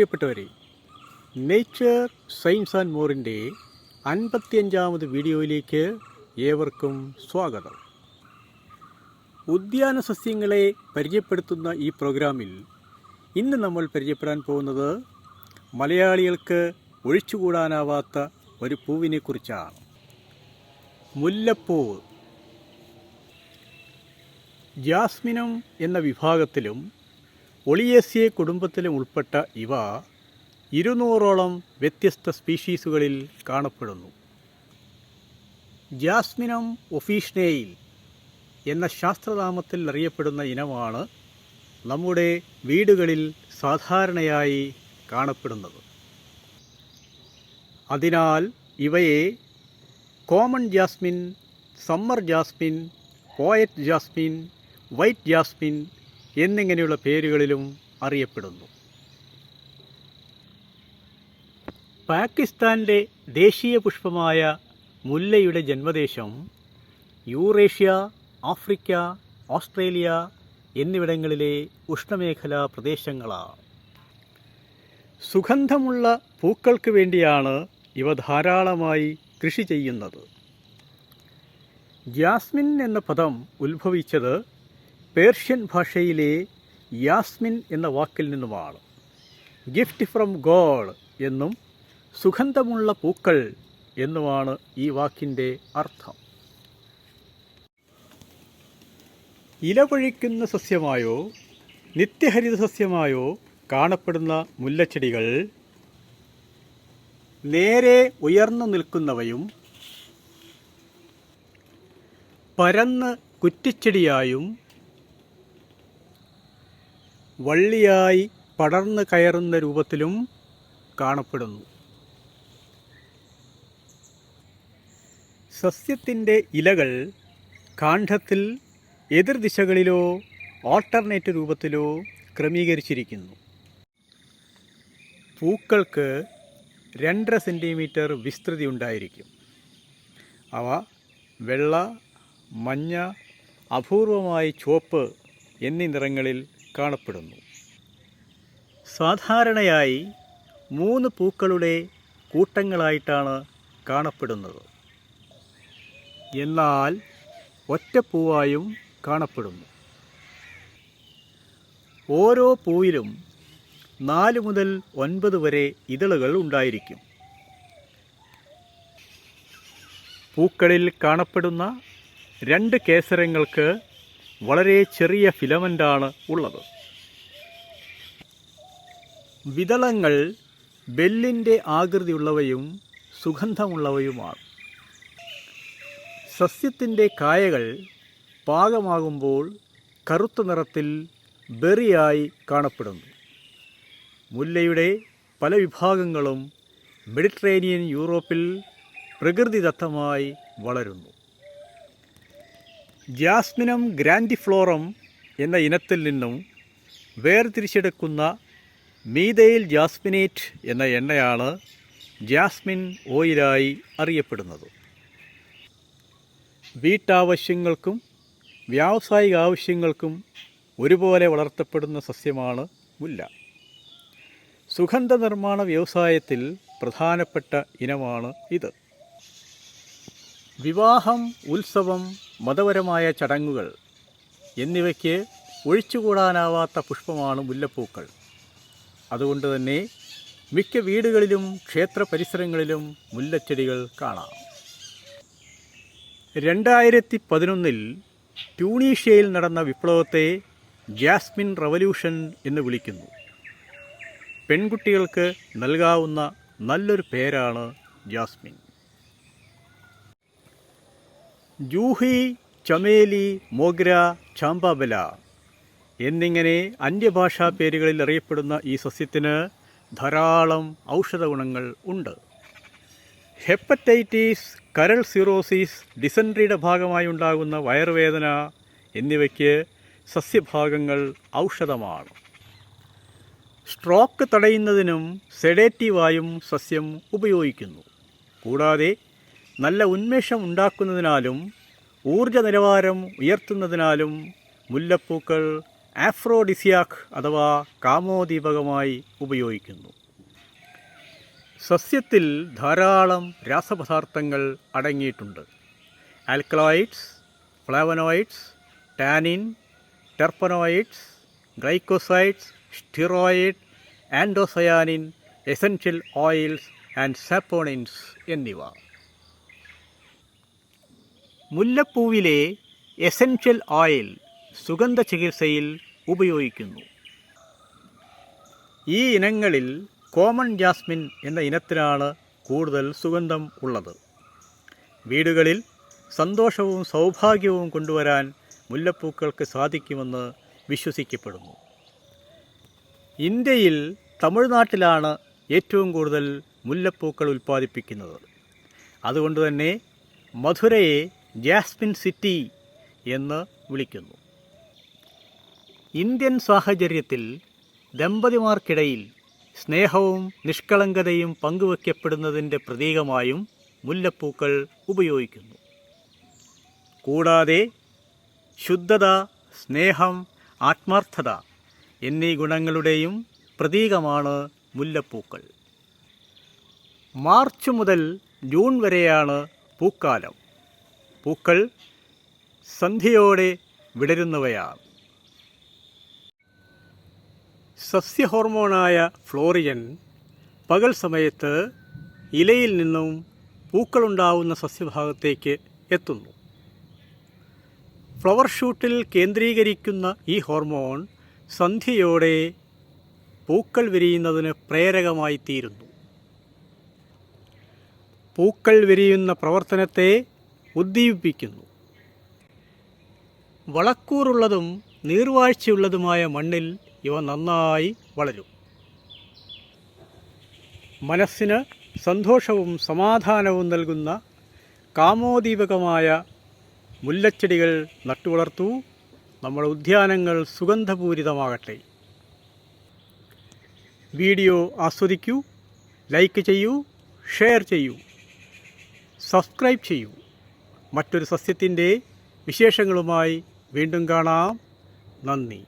പ്രിയപ്പെട്ടവരെ nature science and മോറിന്റെ അൻപത്തിയഞ്ചാമത് വീഡിയോയിലേക്ക് ഏവർക്കും സ്വാഗതം. ഉദ്യാന സസ്യങ്ങളെ പരിചയപ്പെടുത്തുന്ന ഈ പ്രോഗ്രാമിൽ ഇന്ന് നമ്മൾ പരിചയപ്പെടാൻ പോകുന്നത് മലയാളികൾക്ക് ഒഴിച്ചുകൂടാനാവാത്ത ഒരു പൂവിനെക്കുറിച്ചാണ് മുല്ലപ്പൂവ്. ജാസ്മിനം എന്ന വിഭാഗത്തിലും ഒളിയേസിയ കുടുംബത്തിലും ഉൾപ്പെട്ട ഇവ ഇരുന്നൂറോളം വ്യത്യസ്ത സ്പീഷീസുകളിൽ കാണപ്പെടുന്നു. ജാസ്മിനം ഒഫീഷ്നേയിൽ എന്ന ശാസ്ത്രനാമത്തിൽ അറിയപ്പെടുന്ന ഇനമാണ് നമ്മുടെ വീടുകളിൽ സാധാരണയായി കാണപ്പെടുന്നത്. അതിനാൽ ഇവയെ common jasmine summer jasmine poet jasmine white jasmine എന്നിങ്ങനെയുള്ള പേരുകളിലും അറിയപ്പെടുന്നു. പാകിസ്ഥാന്റെ ദേശീയ പുഷ്പമായ മുല്ലയുടെ ജന്മദേശം യൂറേഷ്യ ആഫ്രിക്ക ഓസ്ട്രേലിയ എന്നിവിടങ്ങളിലെ ഉഷ്ണമേഖലാ പ്രദേശങ്ങളാണ്. സുഗന്ധമുള്ള പൂക്കൾക്ക് വേണ്ടിയാണ് ഇവ ധാരാളമായി കൃഷി ചെയ്യുന്നത്. ജാസ്മിൻ എന്ന പദം ഉത്ഭവിച്ചത് പേർഷ്യൻ ഭാഷയിലെ യാസ്മിൻ എന്ന വാക്കിൽ നിന്നുമാണ്. ഗിഫ്റ്റ് ഫ്രം ഗോഡ് എന്നും സുഗന്ധമുള്ള പൂക്കൾ എന്നുമാണ് ഈ വാക്കിന്റെ അർത്ഥം. ഇലപൊഴിക്കുന്ന സസ്യമായോ നിത്യഹരിത സസ്യമായോ കാണപ്പെടുന്ന മുല്ലച്ചെടികൾ നേരെ ഉയർന്നു നിൽക്കുന്നവയും പരന്ന് കുറ്റിച്ചെടിയായും വള്ളിയായി പടർന്നു കയറുന്ന രൂപത്തിലും കാണപ്പെടുന്നു. സസ്യത്തിന്റെ ഇലകൾ കാണ്ഡത്തിൽ എതിർദിശകളിലോ ഓൾട്ടർനേറ്റ് രൂപത്തിലോ ക്രമീകരിച്ചിരിക്കുന്നു. പൂക്കൾക്ക് രണ്ടര സെന്റിമീറ്റർ വിസ്തൃതി ഉണ്ടായിരിക്കും. അവ വെള്ള മഞ്ഞ അപൂർവമായി ചുവപ്പ് എന്നീ നിറങ്ങളിൽ കാണപ്പെടുന്നു. സാധാരണയായി മൂന്ന് പൂക്കളുടെ കൂട്ടങ്ങളായിട്ടാണ് കാണപ്പെടുന്നത്. എന്നാൽ ഒറ്റപ്പൂവായും കാണപ്പെടുന്നു. ഓരോ പൂവിലും നാല് മുതൽ ഒൻപത് വരെ ഇതളുകൾ ഉണ്ടായിരിക്കും. പൂക്കളിൽ കാണപ്പെടുന്ന രണ്ട് കേസരങ്ങൾക്ക് വളരെ ചെറിയ ഫിലമെന്റാണ് ഉള്ളത്. വിതളങ്ങൾ ബെല്ലിന്റെ ആകൃതിയുള്ളവയും സുഗന്ധമുള്ളവയുമാണ്. സസ്യത്തിന്റെ കായകൾ പാകമാകുമ്പോൾ കറുത്ത നിറത്തിൽ ബെറിയായി കാണപ്പെടുന്നു. മുല്ലയുടെ പല വിഭാഗങ്ങളും മെഡിറ്ററേനിയൻ യൂറോപ്പിൽ പ്രകൃതിദത്തമായി വളരുന്നു. ജാസ്മിനം ഗ്രാൻഡിഫ്ലോറം എന്ന ഇനത്തിൽ നിന്നും വേർതിരിച്ചെടുക്കുന്ന മീതയിൽ ജാസ്മിനേറ്റ് എന്ന എണ്ണയാണ് ജാസ്മിൻ ഓയിലായി അറിയപ്പെടുന്നത്. വീട്ടാവശ്യങ്ങൾക്കും വ്യാവസായിക ആവശ്യങ്ങൾക്കും ഒരുപോലെ വളർത്തപ്പെടുന്ന സസ്യമാണ് മുല്ല. സുഗന്ധ നിർമ്മാണ വ്യവസായത്തിൽ പ്രധാനപ്പെട്ട ഇനമാണ് ഇത്. വിവാഹം ഉത്സവം മതപരമായ ചടങ്ങുകൾ എന്നിവയ്ക്ക് ഒഴിച്ചുകൂടാനാവാത്ത പുഷ്പമാണ് മുല്ലപ്പൂക്കൾ. അതുകൊണ്ട് തന്നെ മിക്ക വീടുകളിലും ക്ഷേത്ര പരിസരങ്ങളിലും മുല്ലച്ചെടികൾ കാണാം. രണ്ടായിരത്തി പതിനൊന്നിൽ ട്യൂണീഷ്യയിൽ നടന്ന വിപ്ലവത്തെ ജാസ്മിൻ റവല്യൂഷൻ എന്ന് വിളിക്കുന്നു. പെൺകുട്ടികൾക്ക് നൽകാവുന്ന നല്ലൊരു പേരാണ് ജാസ്മിൻ. ജൂഹി ചമേലി മോഗ്ര ചാമ്പാബല എന്നിങ്ങനെ അന്യഭാഷാ പേരുകളിൽ അറിയപ്പെടുന്ന ഈ സസ്യത്തിന് ധാരാളം ഔഷധ ഗുണങ്ങൾ ഉണ്ട്. ഹെപ്പറ്റൈറ്റിസ് കരൾ സിറോസിസ് ഡിസൻട്രിയുടെ ഭാഗമായി ഉണ്ടാകുന്ന വയറുവേദന എന്നിവയ്ക്ക് സസ്യഭാഗങ്ങൾ ഔഷധമാണ്. സ്ട്രോക്ക് തടയുന്നതിനും സെഡേറ്റീവായും സസ്യം ഉപയോഗിക്കുന്നു. കൂടാതെ നല്ല ഉന്മേഷം ഉണ്ടാക്കുന്നതിനാലും ഊർജ നിലവാരം ഉയർത്തുന്നതിനാലും മുല്ലപ്പൂക്കൾ ആഫ്രോഡിസിയാക് അഥവാ കാമോദീപകമായി ഉപയോഗിക്കുന്നു. സസ്യത്തിൽ ധാരാളം രാസപദാർത്ഥങ്ങൾ അടങ്ങിയിട്ടുണ്ട്. Alkaloids flavonoids tannin terpenoids glycosides steroid anthocyanin essential oils and saponins എന്നിവ. മുല്ലപ്പൂവിലെ എസൻഷ്യൽ ഓയിൽ സുഗന്ധ ചികിത്സയിൽ ഉപയോഗിക്കുന്നു. ഈ ഇനങ്ങളിൽ കോമൺ ജാസ്മിൻ എന്ന ഇനത്തിനാണ് കൂടുതൽ സുഗന്ധം ഉള്ളത്. വീടുകളിൽ സന്തോഷവും സൗഭാഗ്യവും കൊണ്ടുവരാൻ മുല്ലപ്പൂക്കൾക്ക് സാധിക്കുമെന്ന് വിശ്വസിക്കപ്പെടുന്നു. ഇന്ത്യയിൽ തമിഴ്നാട്ടിലാണ് ഏറ്റവും കൂടുതൽ മുല്ലപ്പൂക്കൾ ഉൽപ്പാദിപ്പിക്കുന്നത്. അതുകൊണ്ട് തന്നെ മധുരയെ ജാസ്മിൻ സിറ്റി എന്ന് വിളിക്കുന്നു. ഇന്ത്യൻ സാഹചര്യത്തിൽ ദമ്പതിമാർക്കിടയിൽ സ്നേഹവും നിഷ്കളങ്കതയും പങ്കുവയ്ക്കപ്പെടുന്നതിന്റെ പ്രതീകമായും മുല്ലപ്പൂക്കൾ ഉപയോഗിക്കുന്നു. കൂടാതെ ശുദ്ധത സ്നേഹം ആത്മാർത്ഥത എന്നീ ഗുണങ്ങളുടെയും പ്രതീകമാണ് മുല്ലപ്പൂക്കൾ. മാർച്ച് മുതൽ ജൂൺ വരെയാണ് പൂക്കാലം. പൂക്കൾ സന്ധ്യയോടെ വിടരുന്നവയാണ്. സസ്യഹോർമോണായ ഫ്ലോറിയൻ പകൽ സമയത്ത് ഇലയിൽ നിന്നും പൂക്കളുണ്ടാവുന്ന സസ്യഭാഗത്തേക്ക് എത്തുന്നു. ഫ്ലവർ ഷൂട്ടിൽ കേന്ദ്രീകരിക്കുന്ന ഈ ഹോർമോൺ സന്ധ്യയോടെ പൂക്കൾ വിരിയുന്നതിന് പ്രേരകമായി തീരുന്നു പൂക്കൾ വിരിയുന്ന പ്രവർത്തനത്തെ ഉദ്ദീപിപ്പിക്കുന്നു. വളക്കൂറുള്ളതും നീർവാഴ്ചയുള്ളതുമായ മണ്ണിൽ ഇവ നന്നായി വളരും. മനസ്സിന് സന്തോഷവും സമാധാനവും നൽകുന്ന കാമോദീപകമായ മുല്ലച്ചെടികൾ നട്ടുവളർത്തൂ. നമ്മുടെ ഉദ്യാനങ്ങൾ സുഗന്ധപൂരിതമാകട്ടെ. വീഡിയോ ആസ്വദിക്കൂ ലൈക്ക് ചെയ്യൂ ഷെയർ ചെയ്യൂ സബ്സ്ക്രൈബ് ചെയ്യൂ. മറ്റൊരു സസ്യത്തിന്റെ വിശേഷങ്ങളുമായി വീണ്ടും കാണാം. നന്ദി.